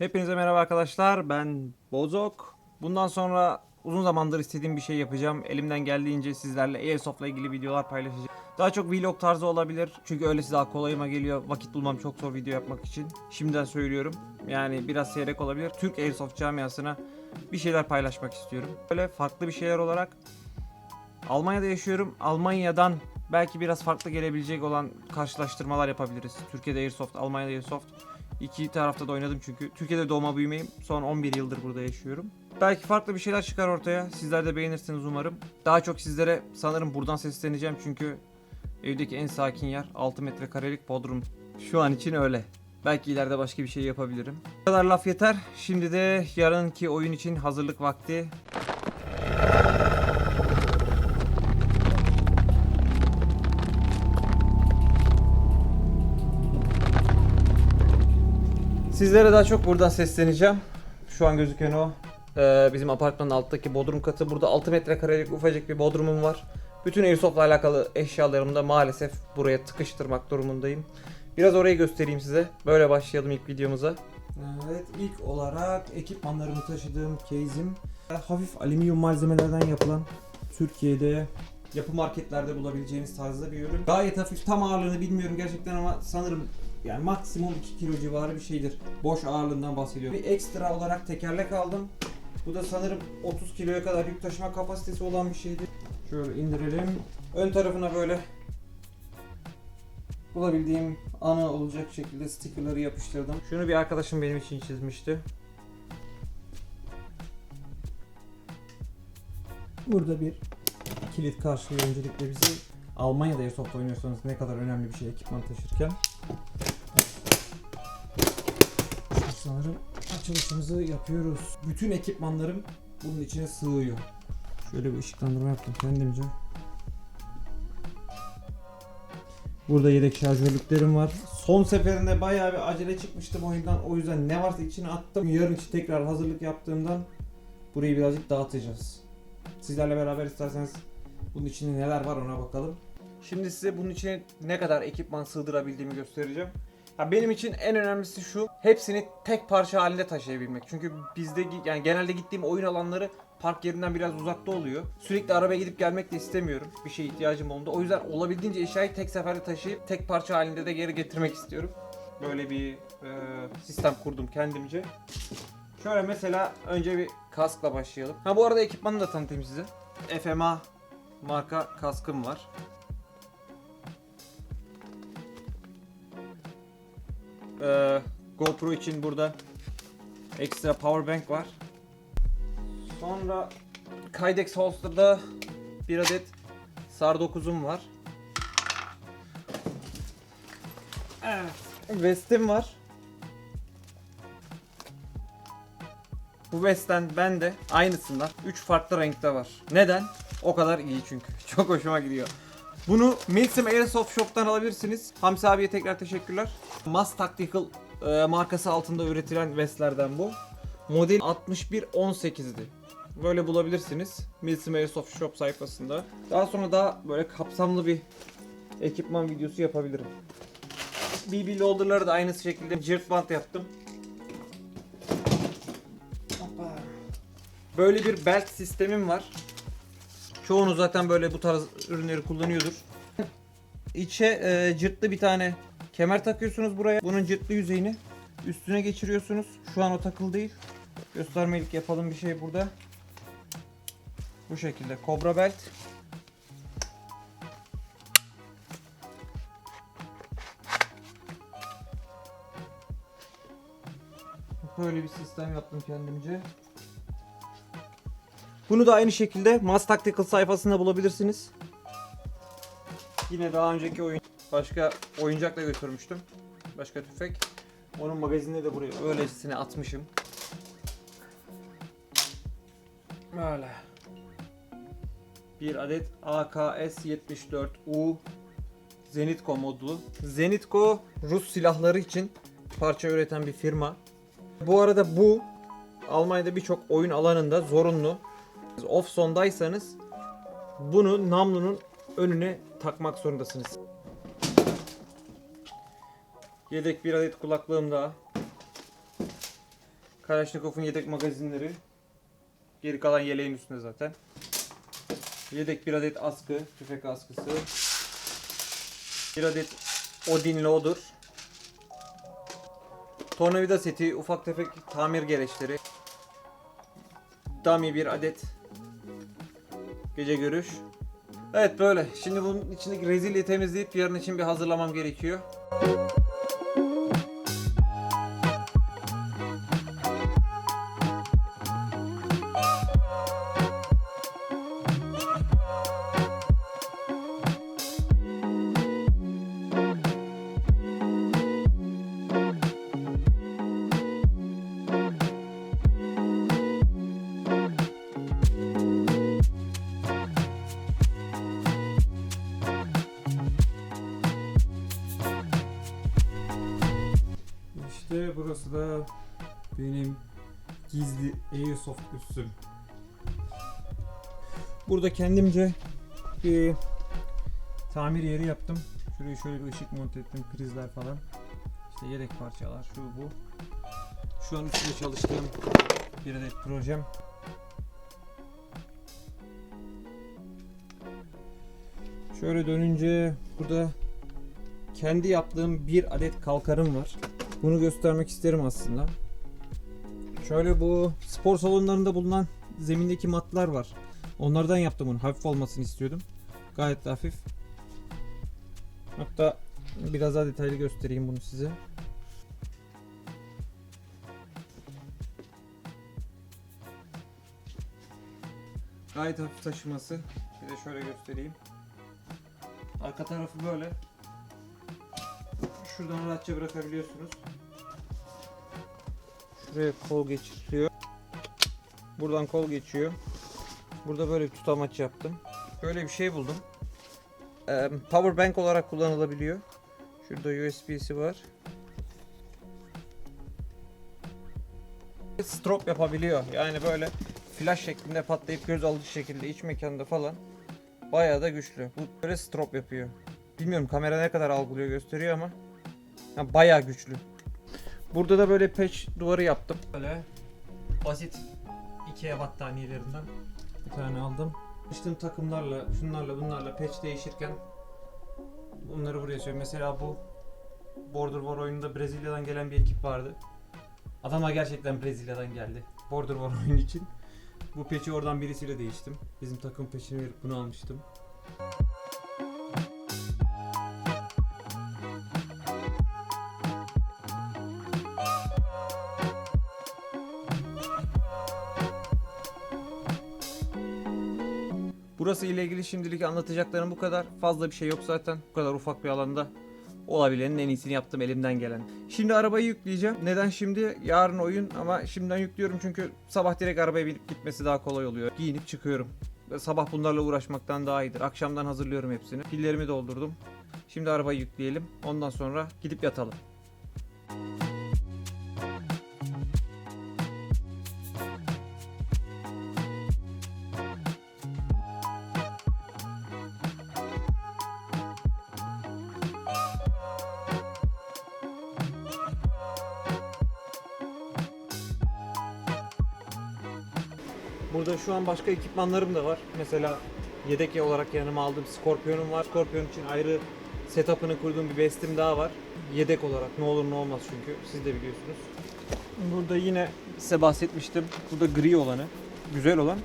Hepinize merhaba arkadaşlar. Ben Bozok. Bundan sonra uzun zamandır istediğim bir şey yapacağım. Elimden geldiğince sizlerle Airsoft'la ilgili videolar paylaşacağım. Daha çok vlog tarzı olabilir. Çünkü öylesi daha kolayıma geliyor. Vakit bulmam çok zor video yapmak için. Şimdiden söylüyorum. Yani biraz seyrek olabilir. Türk Airsoft camiasına bir şeyler paylaşmak istiyorum. Böyle farklı bir şeyler olarak Almanya'da yaşıyorum. Almanya'dan belki biraz farklı gelebilecek olan karşılaştırmalar yapabiliriz. Türkiye'de Airsoft, Almanya'da Airsoft. İki tarafta da oynadım çünkü. Türkiye'de doğma büyümeyim. Son 11 yıldır burada yaşıyorum. Belki farklı bir şeyler çıkar ortaya. Sizler de beğenirsiniz umarım. Daha çok sizlere sanırım buradan sesleneceğim çünkü evdeki en sakin yer 6 metrekarelik bodrum. Şu an için öyle. Belki ileride başka bir şey yapabilirim. Bu kadar laf yeter. Şimdi de yarınki oyun için hazırlık vakti. Sizlere daha çok buradan sesleneceğim. Şu an gözüken o. Ee, bizim apartmanın alttaki bodrum katı. Burada 6 metrekarelik ufacık bir bodrumum var. Bütün Airsoft'la alakalı eşyalarımı da maalesef buraya tıkıştırmak durumundayım. Biraz orayı göstereyim size. Böyle başlayalım ilk videomuza. Evet ilk olarak ekipmanlarımı taşıdığım case'im. Hafif alüminyum malzemelerden yapılan Türkiye'de yapı marketlerde bulabileceğiniz tarzda bir ürün. Gayet hafif tam ağırlığını bilmiyorum gerçekten ama sanırım yani maksimum 2 kilo civarı bir şeydir. Boş ağırlığından bahsediyorum. Bir ekstra olarak tekerlek aldım. Bu da sanırım 30 kiloya kadar yük taşıma kapasitesi olan bir şeydi. Şöyle indirelim. Ön tarafına böyle bulabildiğim ana olacak şekilde stickerları yapıştırdım. Şunu bir arkadaşım benim için çizmişti. Burada bir kilit karşılıyor öncelikle bizi. Almanya'da Airsoft oynuyorsanız ne kadar önemli bir şey ekipman taşırken. Sanırım açılışımızı yapıyoruz. Bütün ekipmanlarım bunun içine sığıyor. Şöyle bir ışıklandırma yaptım kendimce. Burada yedek şarjörlüklerim var. Son seferinde bayağı bir acele çıkmıştım oyundan. O yüzden ne varsa içine attım. Yarın için tekrar hazırlık yaptığımdan burayı birazcık dağıtacağız. Sizlerle beraber isterseniz bunun içinde neler var ona bakalım. Şimdi size bunun içine ne kadar ekipman sığdırabildiğimi göstereceğim. Ya benim için en önemlisi şu. Hepsini tek parça halinde taşıyabilmek. Çünkü bizde yani genelde gittiğim oyun alanları park yerinden biraz uzakta oluyor. Sürekli arabaya gidip gelmek de istemiyorum. Bir şeye ihtiyacım olduğunda. O yüzden olabildiğince eşyayı tek seferde taşıyıp tek parça halinde de geri getirmek istiyorum. Böyle bir e, sistem kurdum kendimce. Şöyle mesela önce bir kaskla başlayalım. Ha bu arada ekipmanı da tanıtayım size. FMA marka kaskım var. Ee, GoPro için burada ekstra power bank var. Sonra Kydex holster'da bir adet SAR 9'um var. Evet. Vest'im var. Bu West'ten ben de aynısından 3 farklı renkte var. Neden? O kadar iyi çünkü. Çok hoşuma gidiyor. Bunu Milsim Airsoft Shop'tan alabilirsiniz. Hamsi abiye tekrar teşekkürler. Mas Tactical e, markası altında üretilen vestlerden bu. Model 6118'di. Böyle bulabilirsiniz. Milsim Airsoft Shop sayfasında. Daha sonra daha böyle kapsamlı bir ekipman videosu yapabilirim. BB loader'ları da aynı şekilde cırt bant yaptım. Böyle bir belt sistemim var. Çoğunu zaten böyle bu tarz ürünleri kullanıyordur. İçe e, cırtlı bir tane kemer takıyorsunuz buraya. Bunun cırtlı yüzeyini üstüne geçiriyorsunuz. Şu an o takılı değil. Göstermelik yapalım bir şey burada. Bu şekilde Cobra belt. Böyle bir sistem yaptım kendimce. Bunu da aynı şekilde Mas Tactical sayfasında bulabilirsiniz. Yine daha önceki oyun başka oyuncakla götürmüştüm. Başka tüfek. Onun magazinini de buraya öylesine atmışım. Böyle. Bir adet AKS-74U Zenitko modlu. Zenitko Rus silahları için parça üreten bir firma. Bu arada bu Almanya'da birçok oyun alanında zorunlu. Off zondaysanız bunu namlunun önüne takmak zorundasınız. Yedek bir adet kulaklığım daha. Kalashnikov'un yedek magazinleri. Geri kalan yeleğin üstünde zaten. Yedek bir adet askı, tüfek askısı. Bir adet Odin Loader. Tornavida seti, ufak tefek tamir gereçleri. Dummy bir adet. Gece görüş. Evet böyle. Şimdi bunun içindeki rezilliği temizleyip yarın için bir hazırlamam gerekiyor. Benim gizli Airsoft üssüm. Burada kendimce bir tamir yeri yaptım. Şuraya şöyle bir ışık monte ettim, prizler falan. İşte yedek parçalar, şu bu. Şu an üstünde çalıştığım bir adet projem. Şöyle dönünce burada kendi yaptığım bir adet kalkarım var. Bunu göstermek isterim aslında. Şöyle bu spor salonlarında bulunan zemindeki matlar var. Onlardan yaptım bunu. Hafif olmasını istiyordum. Gayet hafif. Hatta biraz daha detaylı göstereyim bunu size. Gayet hafif taşıması. Bir de şöyle göstereyim. Arka tarafı böyle. Şuradan rahatça bırakabiliyorsunuz. Şuraya kol geçiriyor. Buradan kol geçiyor. Burada böyle bir tutamaç yaptım. Böyle bir şey buldum. Power bank olarak kullanılabiliyor. Şurada USB'si var. Strop yapabiliyor. Yani böyle flash şeklinde patlayıp göz alıcı şekilde iç mekanda falan bayağı da güçlü. Bu böyle strop yapıyor. Bilmiyorum kamera ne kadar algılıyor gösteriyor ama yani bayağı güçlü. Burada da böyle patch duvarı yaptım. Böyle basit Ikea battaniyelerinden bir tane aldım. İşte takımlarla, şunlarla, bunlarla patch değişirken bunları buraya söylüyorum. Mesela bu Border War oyununda Brezilya'dan gelen bir ekip vardı. Adamlar gerçekten Brezilya'dan geldi. Border War oyun için. Bu patch'i oradan birisiyle değiştim. Bizim takım patch'ini verip bunu almıştım. Burası ile ilgili şimdilik anlatacaklarım bu kadar. Fazla bir şey yok zaten. Bu kadar ufak bir alanda olabilenin en iyisini yaptım elimden gelen. Şimdi arabayı yükleyeceğim. Neden şimdi? Yarın oyun ama şimdiden yüklüyorum çünkü sabah direkt arabaya binip gitmesi daha kolay oluyor. Giyinip çıkıyorum. Sabah bunlarla uğraşmaktan daha iyidir. Akşamdan hazırlıyorum hepsini. Pillerimi doldurdum. Şimdi arabayı yükleyelim. Ondan sonra gidip yatalım. Burada şu an başka ekipmanlarım da var. Mesela yedek olarak yanıma aldığım Scorpion'um var. Scorpion için ayrı setup'ını kurduğum bir bestim daha var. Yedek olarak ne olur ne olmaz çünkü siz de biliyorsunuz. Burada yine size bahsetmiştim. Burada gri olanı, güzel olan.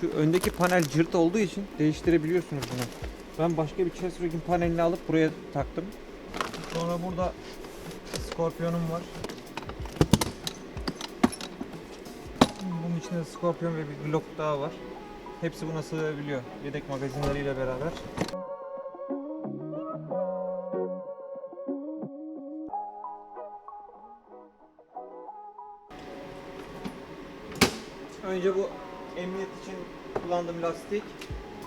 Şu öndeki panel cırt olduğu için değiştirebiliyorsunuz bunu. Ben başka bir Chesterfield panelini alıp buraya taktım. Sonra burada Scorpion'um var. Bunun içinde Scorpion ve bir Glock daha var. Hepsi buna sığabiliyor. Yedek magazinleriyle beraber. Önce bu emniyet için kullandığım lastik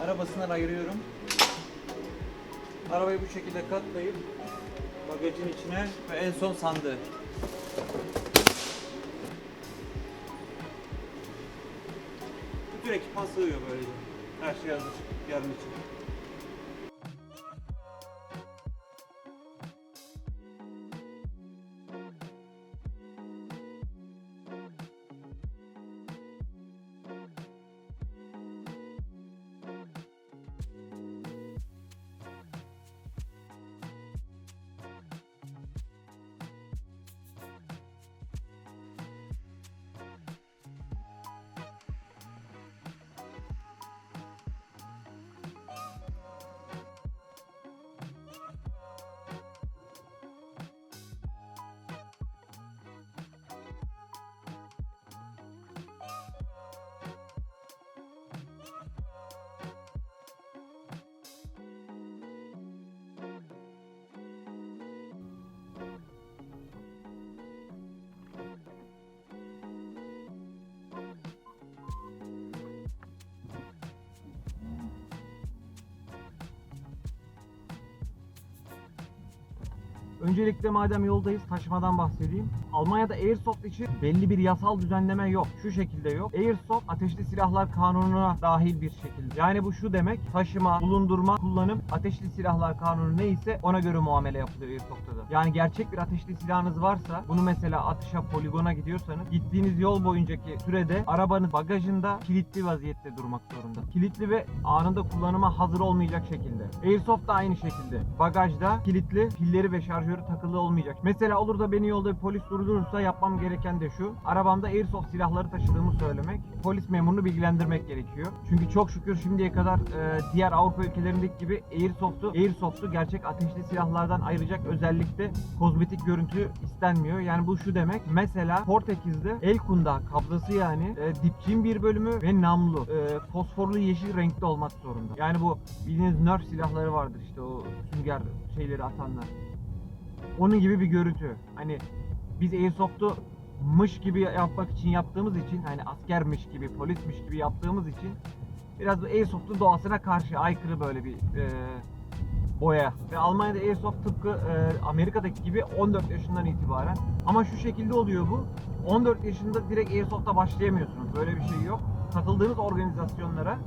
arabasından ayırıyorum. Arabayı bu şekilde katlayıp bagajın içine ve en son sandığı. Bütün ekipman böylece. Her şey hazır yarın için. Öncelikle madem yoldayız taşımadan bahsedeyim. Almanya'da Airsoft için belli bir yasal düzenleme yok. Şu şekilde yok. Airsoft ateşli silahlar kanununa dahil bir şekilde. Yani bu şu demek taşıma, bulundurma, kullanım ateşli silahlar kanunu neyse ona göre muamele yapılıyor Airsoft'ta da. Yani gerçek bir ateşli silahınız varsa bunu mesela atışa poligona gidiyorsanız gittiğiniz yol boyuncaki sürede arabanın bagajında kilitli vaziyette durmak zorunda. Kilitli ve anında kullanıma hazır olmayacak şekilde. Airsoft da aynı şekilde. Bagajda kilitli, pilleri ve şarjörü takılı olmayacak. Mesela olur da beni yolda bir polis durdurursa yapmam gereken de şu. Arabamda Airsoft silahları taşıdığımı söylemek. Polis memurunu bilgilendirmek gerekiyor. Çünkü çok şükür şimdiye kadar e, diğer Avrupa ülkelerindeki gibi Airsoft'u Airsoft'u gerçek ateşli silahlardan ayıracak özellikle kozmetik görüntü istenmiyor. Yani bu şu demek. Mesela Portekiz'de el kundağı kabzası yani e, dipçin bir bölümü ve namlu e, fosforlu yeşil renkte olmak zorunda. Yani bu bildiğiniz Nerf silahları vardır işte o sünger şeyleri atanlar. Onun gibi bir görüntü. Hani biz Airsoft'u mış gibi yapmak için yaptığımız için hani askermiş gibi, polismiş gibi yaptığımız için biraz bu Airsoft'un doğasına karşı aykırı böyle bir e, boya. Ve Almanya'da Airsoft tıpkı e, Amerika'daki gibi 14 yaşından itibaren. Ama şu şekilde oluyor bu. 14 yaşında direkt Airsoft'a başlayamıyorsunuz. Böyle bir şey yok. Katıldığınız organizasyonlara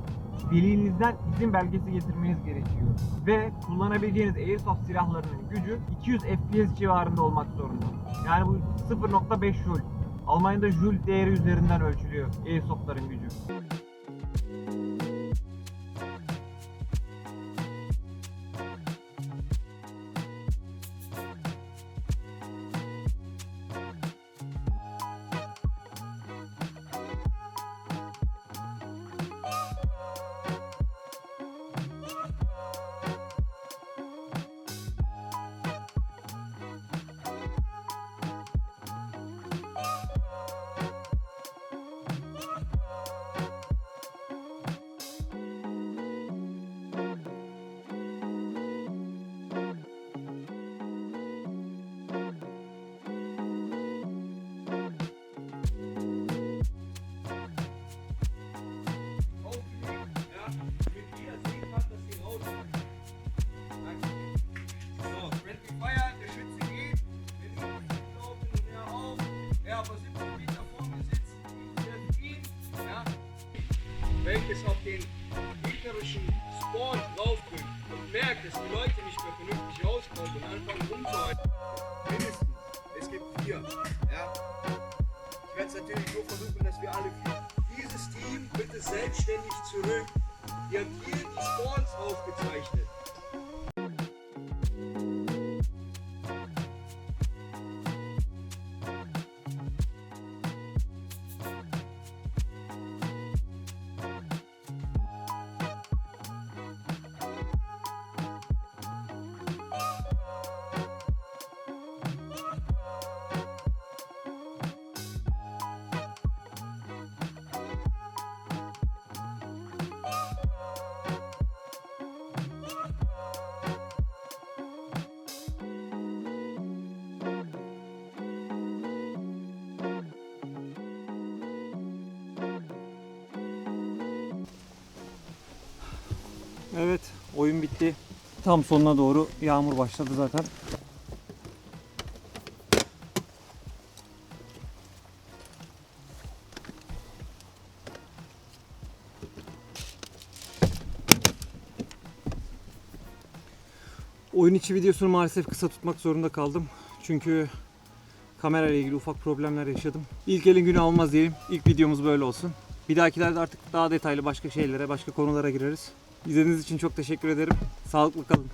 velinizden izin belgesi getirmeniz gerekiyor. Ve kullanabileceğiniz Airsoft silahlarının gücü 200 FPS civarında olmak zorunda. Yani bu 0.5 Joule. Almanya'da Joule değeri üzerinden ölçülüyor Airsoft'ların gücü. Welches auf den gegnerischen Spawn draufdrückt und merkt, dass die Leute nicht mehr vernünftig rauskommen und anfangen rumzuhalten. Mindestens, es gibt vier, ja. Ich werde es natürlich so versuchen, dass wir alle vier. Dieses Team bitte selbstständig zurück. Ihr habt hier die Spawns aufgezeichnet. Evet, oyun bitti. Tam sonuna doğru yağmur başladı zaten. Oyun içi videosunu maalesef kısa tutmak zorunda kaldım. Çünkü kamera ile ilgili ufak problemler yaşadım. İlk elin günü almaz diyelim. İlk videomuz böyle olsun. Bir dahakilerde artık daha detaylı başka şeylere, başka konulara gireriz. İzlediğiniz için çok teşekkür ederim. Sağlıklı kalın.